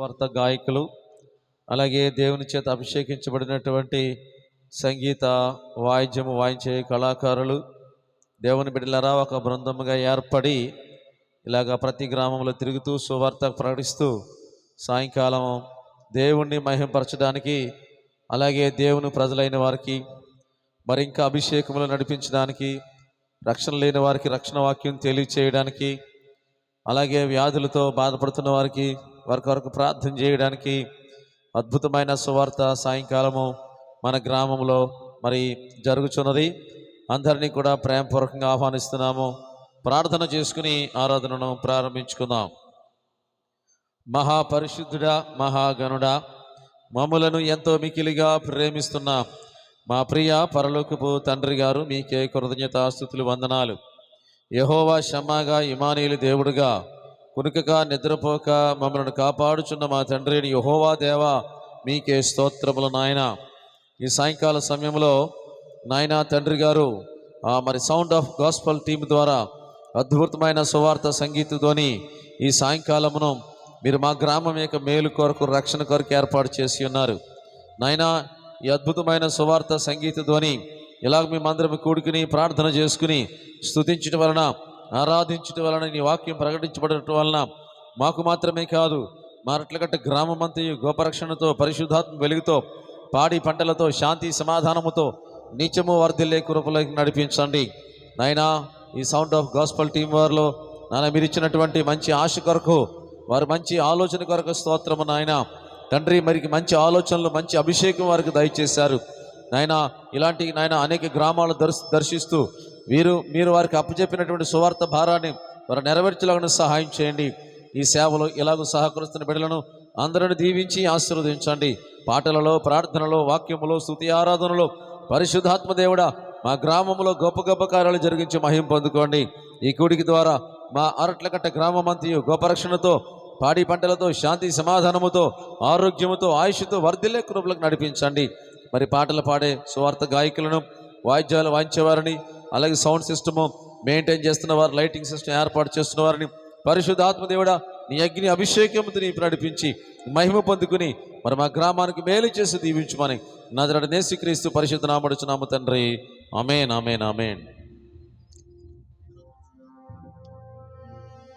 వార్త గాయకులు అలాగే దేవుని చేత అభిషేకించబడినటువంటి సంగీత వాయిద్యము వాయించే కళాకారులు దేవుని బిడ్డలరా ఒక బృందముగా ఏర్పడి ఇలాగ ప్రతి గ్రామంలో తిరుగుతూ సువార్త ప్రకటిస్తూ సాయంకాలం దేవుణ్ణి మహింపరచడానికి అలాగే దేవుని ప్రజలైన వారికి మరి ఇంకా అభిషేకములు నడిపించడానికి రక్షణ లేని వారికి రక్షణ వాక్యం తెలియచేయడానికి అలాగే వ్యాధులతో బాధపడుతున్న వారికి వారి కొరకు ప్రార్థన చేయడానికి అద్భుతమైన సువార్త సాయంకాలము మన గ్రామంలో మరి జరుగుచున్నది. అందరినీ కూడా ప్రేమపూర్వకంగా ఆహ్వానిస్తున్నాము. ప్రార్థన చేసుకుని ఆరాధనను ప్రారంభించుకుందాం. మహాపరిశుద్ధుడా మహాగణుడా మమ్ములను ఎంతో మికిలిగా ప్రేమిస్తున్న మా ప్రియ పరలోకపు తండ్రి గారు మీకే కృతజ్ఞతాస్థుతులు వందనాలు. యహోవా షమ్మాగా ఇమానీయులు దేవుడుగా కునుకగా నిద్రపోక మమ్మల్ని కాపాడుచున్న మా తండ్రిని యహోవా దేవా మీకే స్తోత్రములు నాయన. ఈ సాయంకాల సమయంలో నాయన తండ్రి గారు మరి సౌండ్ ఆఫ్ గాస్పల్ టీం ద్వారా అద్భుతమైన సువార్త సంగీతతోని ఈ సాయంకాలమును మీరు మా గ్రామం యొక్క మేలు కొరకు రక్షణ కొరకు ఏర్పాటు చేసి ఉన్నారు. నాయన ఈ అద్భుతమైన సువార్త సంగీత ధ్వని ఇలాగ మేమందరం కూడుకుని ప్రార్థన చేసుకుని స్తుతించడం వలన ఆరాధించడం వలన నీ వాక్యం ప్రకటించబడటం వలన మాకు మాత్రమే కాదు మారట్లగట్ట గ్రామమంతయు గోపరక్షణతో పరిశుద్ధాత్మ వెలుగుతో పాడి పంటలతో శాంతి సమాధానముతో నిత్యము వర్ధిల్లే కృపలోకి నడిపించండి. నాయనా ఈ సౌండ్ ఆఫ్ గాస్పల్ టీం వారిలో నాన్న మీరు ఇచ్చినటువంటి మంచి ఆశ కొరకు వారు మంచి ఆలోచన కొరకు స్తోత్రము నాయన. తండ్రి మరికి మంచి ఆలోచనలు మంచి అభిషేకం వారికి దయచేశారు. నాయన ఇలాంటి నాయన అనేక గ్రామాలు దర్శ దర్శిస్తూ వీరు మీరు వారికి అప్పచెప్పినటువంటి సువార్త భారాన్ని వారు నెరవేర్చలాగా సహాయం చేయండి. ఈ సేవలో ఇలాగ సహకరిస్తున్న బిడ్డలను అందరిని దీవించి ఆశీర్వదించండి. పాటలలో ప్రార్థనలో వాక్యములో స్థుతి ఆరాధనలో పరిశుద్ధాత్మ దేవుడా మా గ్రామంలో గొప్ప గొప్ప కార్యాలు జరిగించి మహిం పొందుకోండి. ఈ కూడికి ద్వారా మా అరట్లకట్ట గ్రామమంతయు గోపరక్షణతో పాడి పంటలతో శాంతి సమాధానముతో ఆరోగ్యముతో ఆయుష్తో వర్ధిల్లే కృపలకు నడిపించండి. మరి పాటలు పాడే సువార్త గాయకులను వాయిద్యాలు వాయించేవారిని అలాగే సౌండ్ సిస్టము మెయింటైన్ చేస్తున్న వారు లైటింగ్ సిస్టమ్ ఏర్పాటు చేస్తున్న వారిని పరిశుద్ధ దేవుడా నీ అగ్ని అభిషేకంతో నీ నడిపించి మహిమ పొందుకుని మరి మా గ్రామానికి మేలు చేసి దీవించమని నజరడ నేసుక్రీస్తు పరిశుద్ధ నామడుచున్నాము తండ్రి. అమేన్ అమేన్ అమేన్